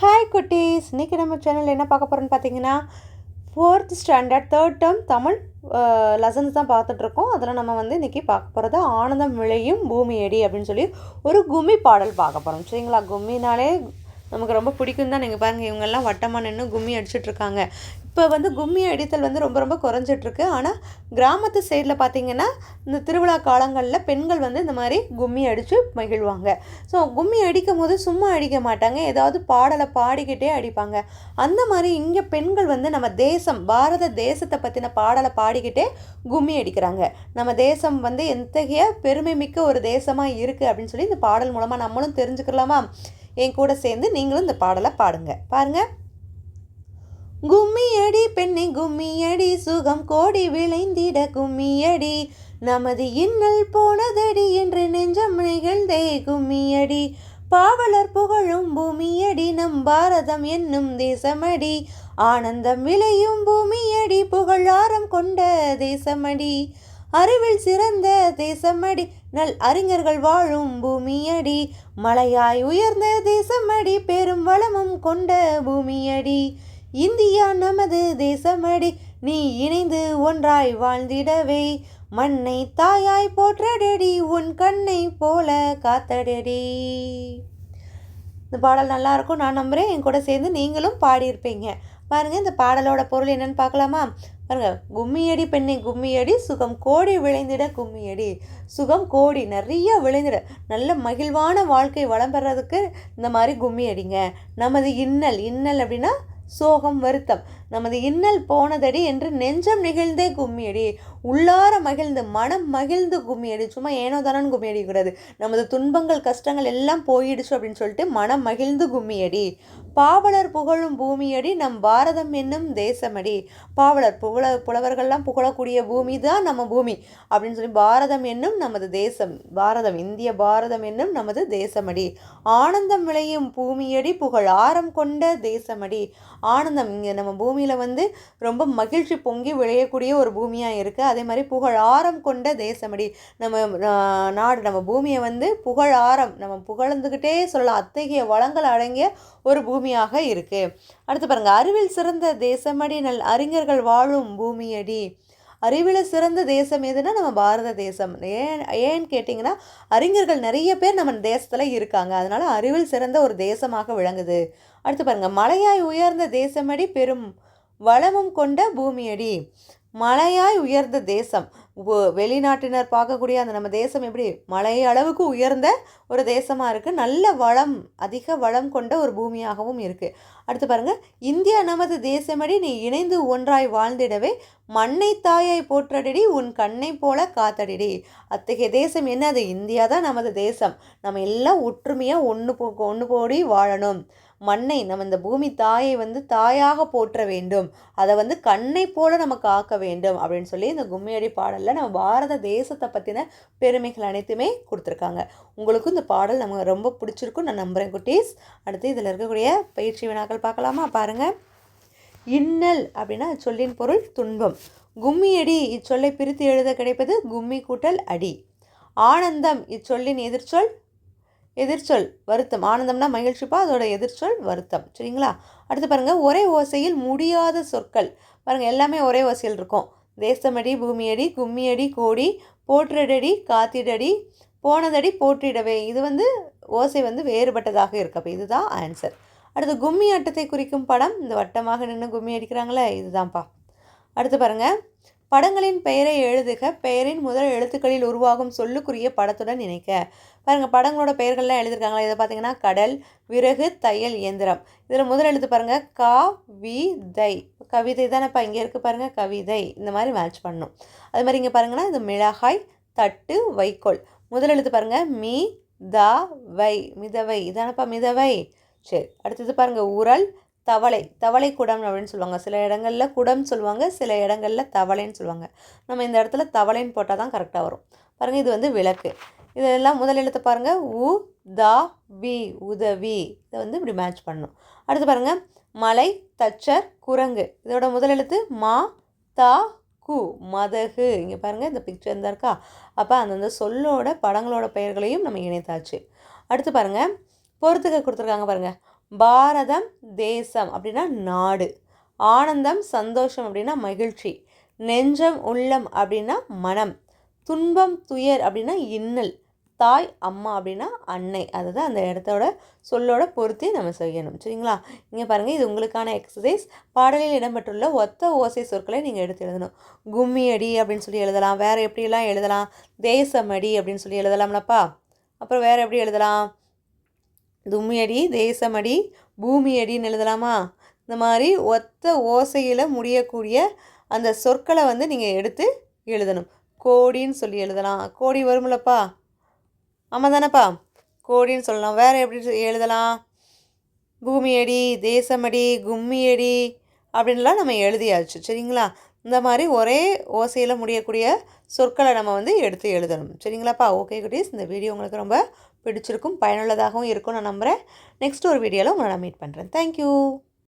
Hi குட்டீஸ். இன்றைக்கி நம்ம சேனலில் என்ன பார்க்க போகிறோன்னு பார்த்தீங்கன்னா fourth standard third term Tamil lessons தான் பார்த்துட்ருக்கோம் அதில் நம்ம வந்து இன்றைக்கி பார்க்க போகிறது ஆனந்தம் விளையும் பூமி அடி அப்படின்னு சொல்லி ஒரு கும்மி பாடல் பார்க்க போகிறோம் சரிங்களா? கும்மினாலே நமக்கு ரொம்ப பிடிக்கும் தான் நீங்கள் பாருங்கள் இவங்கெல்லாம் வட்டமாக நின்று கும்மி அடிச்சிட்டு இருக்காங்க இப்போ வந்து கும்மி அடித்தல் வந்து ரொம்ப ரொம்ப குறைஞ்சிட்ருக்கு. ஆனால் கிராமத்து சைடில் பார்த்தீங்கன்னா இந்த திருவிழா காலங்களில் பெண்கள் வந்து இந்த மாதிரி கும்மி அடித்து மகிழ்வாங்க. ஸோ கும்மி அடிக்கும் போது சும்மா அடிக்க மாட்டாங்க. ஏதாவது பாடலை பாடிக்கிட்டே அடிப்பாங்க. அந்த மாதிரி இங்கே பெண்கள் வந்து நம்ம தேசம் பாரத தேசத்தை பற்றின பாடலை பாடிக்கிட்டே கும்மி அடிக்கிறாங்க. நம்ம தேசம் வந்து எத்தகைய பெருமை மிக்க ஒரு தேசமாக இருக்குது அப்படின்னு சொல்லி இந்த பாடல் மூலமாக நம்மளும் தெரிஞ்சுக்கலாமா? என் கூட சேர்ந்து நீங்களும் இந்த பாடலை பாடுங்க. பாருங்க. கும்மியடி பெண்ணை கும்மியடி சுகம் கோடி விளைந்திட கும்மியடி நமது இன்னல் போனதடி என்று நெஞ்சம் நிகழ்ந்தே கும்மியடி. பாவலர் புகழும் பூமியடி நம் பாரதம் என்னும் தேசமடி. ஆனந்தம் விளையும் பூமியடி புகழாரம் கொண்ட தேசமடி. அறிவில் சிறந்த தேசமடி. நல் அறிஞர்கள் வாழும் பூமியடி. மலையாய் உயர்ந்த தேசமடி. பெரும் வளமும் கொண்ட பூமியடி. இந்தியா நமது தேசமடி. நீ இணைந்து ஒன்றாய் வாழ்ந்திடவே. மண்ணை தாயாய் போற்றடடி. உன் கண்ணை போல காத்தடடி. இந்த பாடல் நல்லா இருக்கும் நான் நம்புகிறேன் என் கூட சேர்ந்து நீங்களும் பாடியிருப்பீங்க. பாருங்கள் இந்த பாடலோட பொருள் என்னன்னு பார்க்கலாமா? பாருங்க கும்மியடி பெண்ணை கும்மியடி சுகம் கோடி விளைந்திட கும்மியடி. சுகம் கோடி நிறைய விளைந்திட. நல்ல மகிழ்வான வாழ்க்கை வளம் பெறதுக்கு இந்த மாதிரி கும்மி அடிங்க நமது இன்னல் இன்னல் அப்படின்னா சோகம் வருத்தம். நமது இன்னல் போனதடி என்று நெஞ்சம் நிகழ்ந்தே கும்மியடி. உள்ளார மகிழ்ந்து மனம் மகிழ்ந்து கும்மியடி. சும்மா ஏனோ தானு கும்மி அடிக்கூடாது நமது துன்பங்கள் கஷ்டங்கள் எல்லாம் போயிடுச்சு அப்படின்னு சொல்லிட்டு மனம் மகிழ்ந்து கும்மியடி. பாவலர் புகழும் பூமியடி நம் பாரதம் என்னும் தேசமடி. பாவலர் புகழ புலவர்கள்லாம் புகழக்கூடிய பூமி தான் நம்ம பூமி அப்படின்னு சொல்லி பாரதம் என்னும் நமது தேசம் பாரதம் இந்திய பாரதம் என்னும் நமது தேசமடி. ஆனந்தம் விளையும் பூமியடி புகழ் ஆரம் கொண்ட தேசமடி. ஆனந்தம் இங்கே நம்ம பூமி பூமியில் வந்து ரொம்ப மகிழ்ச்சி பொங்கி விளையக்கூடிய ஒரு பூமியாக இருக்குது அதே மாதிரி புகழாரம் கொண்ட தேசமடி. நம்ம நாடு நம்ம பூமியை வந்து புகழாரம் நம்ம புகழ்ந்துக்கிட்டே சொல்லலாம். அத்தகைய வளங்கள் அடங்கிய ஒரு பூமியாக இருக்குது அடுத்து பாருங்கள் அறிவில் சிறந்த தேசமடி நல் அறிஞர்கள் வாழும் பூமியடி. அறிவில் சிறந்த தேசம் எதுனா நம்ம பாரத தேசம். ஏன் ஏன்னு கேட்டிங்கன்னா அறிஞர்கள் நிறைய பேர் நம்ம தேசத்தில் இருக்காங்க. அதனால் அறிவில் சிறந்த ஒரு தேசமாக விளங்குது. அடுத்து பாருங்கள் மலையாய் உயர்ந்த தேசமடி பெரும் வளமும் கொண்ட பூமியடி. மலையாய் உயர்ந்த தேசம். வெளிநாட்டினர் பார்க்கக்கூடிய அந்த நம்ம தேசம் எப்படி மலை அளவுக்கு உயர்ந்த ஒரு தேசமாக இருக்குது நல்ல வளம் அதிக வளம் கொண்ட ஒரு பூமியாகவும் இருக்குது அடுத்து பாருங்கள் இந்தியா நமது தேசமடி நீ இணைந்து ஒன்றாய் வாழ்ந்திடவே மண்ணை தாயை போற்றடிடி உன் கண்ணை போல காத்தடிடி. அத்தகைய தேசம் என்ன அது இந்தியா தான் நமது தேசம். நம்ம எல்லாம் ஒற்றுமையாக ஒன்று போ ஒன்று போடி வாழணும். மண்ணை நம்ம இந்த பூமி தாயை வந்து தாயாக போற்ற வேண்டும். அதை வந்து கண்ணை போல நம்ம காக்க வேண்டும் அப்படின்னு சொல்லி இந்த கும்மியடி பாடலில் நம்ம பாரத தேசத்தை பற்றின பெருமைகள் அனைத்துமே கொடுத்துருக்காங்க. உங்களுக்கும் இந்த பாடல் நம்ம ரொம்ப பிடிச்சிருக்கும். நான் நம்புகிறேன் குட்டீஸ். அடுத்து இதில் இருக்கக்கூடிய பயிற்சி வினாக்கள் பார்க்கலாமா? பாருங்கள் இன்னல் அப்படின்னா சொல்லின் பொருள் துன்பம். கும்மியடி இச்சொல்லை பிரித்து எழுத கிடைப்பது கும்மி கூட்டல் அடி. ஆனந்தம் இச்சொல்லின் எதிர்ச்சொல் எதிர்ச்சொல் வருத்தம். ஆனந்தம்னா மகிழ்ச்சிப்பா அதோட எதிர்ச்சொல் வருத்தம். சரிங்களா? அடுத்து பாருங்கள் ஒரே ஓசையில் முடியாத சொற்கள். பாருங்கள் எல்லாமே ஒரே ஓசையில் இருக்கும். தேசமடி பூமியடி கும்மியடி கோடி போற்றடடி காத்திடடி போனதடி போற்றிடவே. இது வந்து ஓசை வந்து வேறுபட்டதாக இருக்கு. அப்போ இதுதான் ஆன்சர் அடுத்து கும்மி ஆட்டத்தை குறிக்கும் படம். இந்த வட்டமாக நின்று கும்மி அடிக்கிறாங்களே இதுதான்ப்பா. அடுத்து பாருங்கள் படங்களின் பெயரை எழுதுக பெயரின் முதல் எழுத்துக்களில் உருவாகும் சொல்லுக்குரிய படத்துடன் இணைக்க. பாருங்கள் படங்களோட பெயர்கள்லாம் எழுதியிருக்காங்களா இதை பார்த்தீங்கன்னா கடல் விறகு தையல் இயந்திரம். இதில் முதல் எழுத்து பாருங்கள் கா வி தை. கவிதை தானேப்பா இங்கே இருக்குது பாருங்கள் கவிதை. இந்த மாதிரி மேட்ச் பண்ணும். அது மாதிரி இங்கே பாருங்கன்னா இது மிளகாய் தட்டு வைக்கோல். முதல் எழுத்து பாருங்கள் மீ த வை. மிதவை. இதானப்பா மிதவை. சரி அடுத்தது பாருங்கள் உரல் தவளை தவளை குடம் அப்படின்னு சொல்லுவாங்க. சில இடங்களில் குடம் சொல்லுவாங்க சில இடங்களில் தவளைன்னு சொல்லுவாங்க. நம்ம இந்த இடத்துல தவளைன்னு போட்டால் தான் கரெக்டாக வரும். பாருங்கள் இது வந்து விளக்கு. இதெல்லாம் முதல் எழுத்து பாருங்கள் உ தா வி உதவி. இதை வந்து இப்படி மேட்ச் பண்ணணும். அடுத்து பாருங்கள் மலை தச்சர் குரங்கு. இதோட முதல் எழுத்து மா தா கு மதகு. இங்கே பாருங்கள் இந்த பிக்சர் இருந்தா இருக்கா? அப்போ அந்தந்த சொல்லோட படங்களோட பெயர்களையும் நம்ம இணைத்தாச்சு. அடுத்து பாருங்கள் பொறுத்துக்க கொடுத்துருக்காங்க பாருங்கள் பாரதம் தேசம் அப்படின்னா நாடு. ஆனந்தம் சந்தோஷம் அப்படின்னா மகிழ்ச்சி. நெஞ்சம் உள்ளம் அப்படின்னா மனம். துன்பம் துயர் அப்படின்னா இன்னல். தாய் அம்மா அப்படின்னா அன்னை. அதுதான் அந்த இடத்தோட சொல்லோட பொருத்தி நம்ம செய்யணும். சரிங்களா? இங்கே பாருங்கள் இது உங்களுக்கான எக்ஸசைஸ் பாடலில் இடம்பெற்றுள்ள ஒத்த ஓசை சொற்களை நீங்கள் எடுத்து எழுதணும். கும்மி அடி அப்படின்னு சொல்லி எழுதலாம். வேறு எப்படியெல்லாம் எழுதலாம்? தேசமடி அப்படின்னு சொல்லி எழுதலாம்லப்பா. அப்புறம் வேறு எப்படி எழுதலாம்? தும்மியடி தேசமடி பூமி அடின்னு எழுதலாமா? இந்த மாதிரி ஒத்த ஓசையில் முடியக்கூடிய அந்த சொற்களை வந்து நீங்கள் எடுத்து எழுதணும். கோடின்னு சொல்லி எழுதலாம். கோடி வரும்லப்பா? ஆமாம் தானேப்பா கோடின்னு சொல்லலாம். வேறு எப்படி எழுதலாம்? பூமியடி தேசமடி கும்மியடி அப்படின்லாம் நம்ம எழுதியாச்சு சரிங்களா? இந்த மாதிரி ஒரே ஓசையில் முடியக்கூடிய சொற்களை நம்ம வந்து எடுத்து எழுதணும். சரிங்களாப்பா? ஓகே குட்டீஸ். இந்த வீடியோ உங்களுக்கு ரொம்ப பிடிச்சிருக்கும் பயனுள்ளதாகவும் இருக்கும் நான் நம்புகிறேன் நெக்ஸ்ட் ஒரு வீடியோவில் உங்களை நான் மீட் பண்ணுறேன் தேங்க்யூ